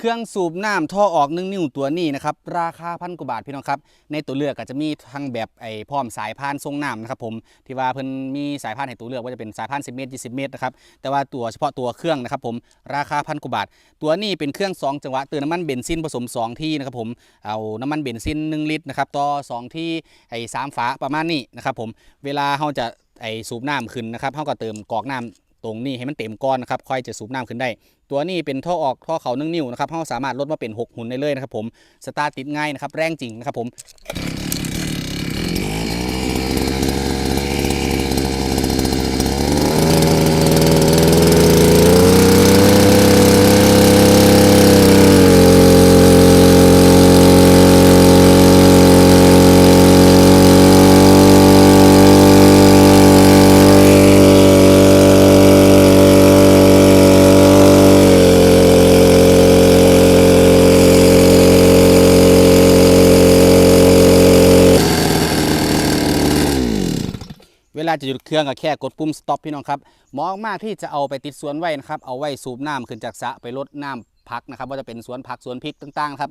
เครื่องสูบน้ำท่อออกหนึ่งนิ้วตัวนี้นะครับราคาพันกว่าบาทพี่น้องครับในตัวเลือกก็จะมีทั้งแบบไอ้พร้อมสายพานทรงน้ำนะครับผมที่ว่าเพิ่นมีสายพานให้ตัวเลือกว่าจะเป็นสายพาน 10 เมตร 20 เมตรนะครับแต่ว่าตัวเฉพาะตัวเครื่องนะครับผมราคาพันกว่าบาท ตัวนี้เป็นเครื่อง 2 จังหวะเติมน้ำมันเบนซินผสม 2 ที่นะครับผมเอาน้ำมันเบนซิน 1 ลิตรนะครับต่อ 2 ที่ไอ้สามฝาประมาณนี้นะครับผมเวลาเราจะไอ้สูบน้ำขึ้นนะครับเราก็เติมกอกน้ำ ตรงนี้ให้มันเต็มก้อนนะครับค่อยจะสูบน้ำขึ้นได้ ตัวนี้เป็นท่อออกท่อเขานึ่งนิ้วนะครับเราสามารถลดมาเป็น 6 หุ่นได้เลยนะครับผมสตาร์ทติดง่ายนะครับแรงจริงนะครับผม เวลาจะหยุดเครื่องก็แค่กดปุ่ม stop พี่น้องครับเหมาะมากที่จะเอาไปติดสวนไว้นะครับเอาไว้สูบน้ำขึ้นจากสระไปลดน้ำพักนะครับว่าจะเป็นสวนผักสวนพริกต่างๆครับ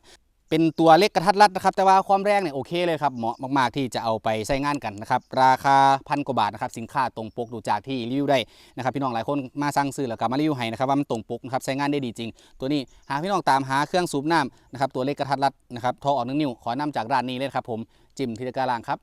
เป็นตัวเล็กกระทัดรัดนะครับ แต่ว่าความแรงเนี่ยโอเคเลยครับเหมาะมากๆที่จะเอาไปใช้งานกันนะครับ ราคาพันกว่าบาทนะครับ สินค้าตรงปกดูจากที่รีวิวได้นะครับ พี่น้องหลายคนมาสั่งซื้อแล้วก็มารีวิวให้นะครับว่ามันตรงปกนะครับใช้งานได้ดีจริง ตัวนี้หาพี่น้องตามหาเครื่องสูบน้ำนะครับตัวเล็กกระทัดรัดนะครับทอออกหนึ่งนิ้วขอนำจากร้านนี้เลยครับผมจิมธีรการางครับ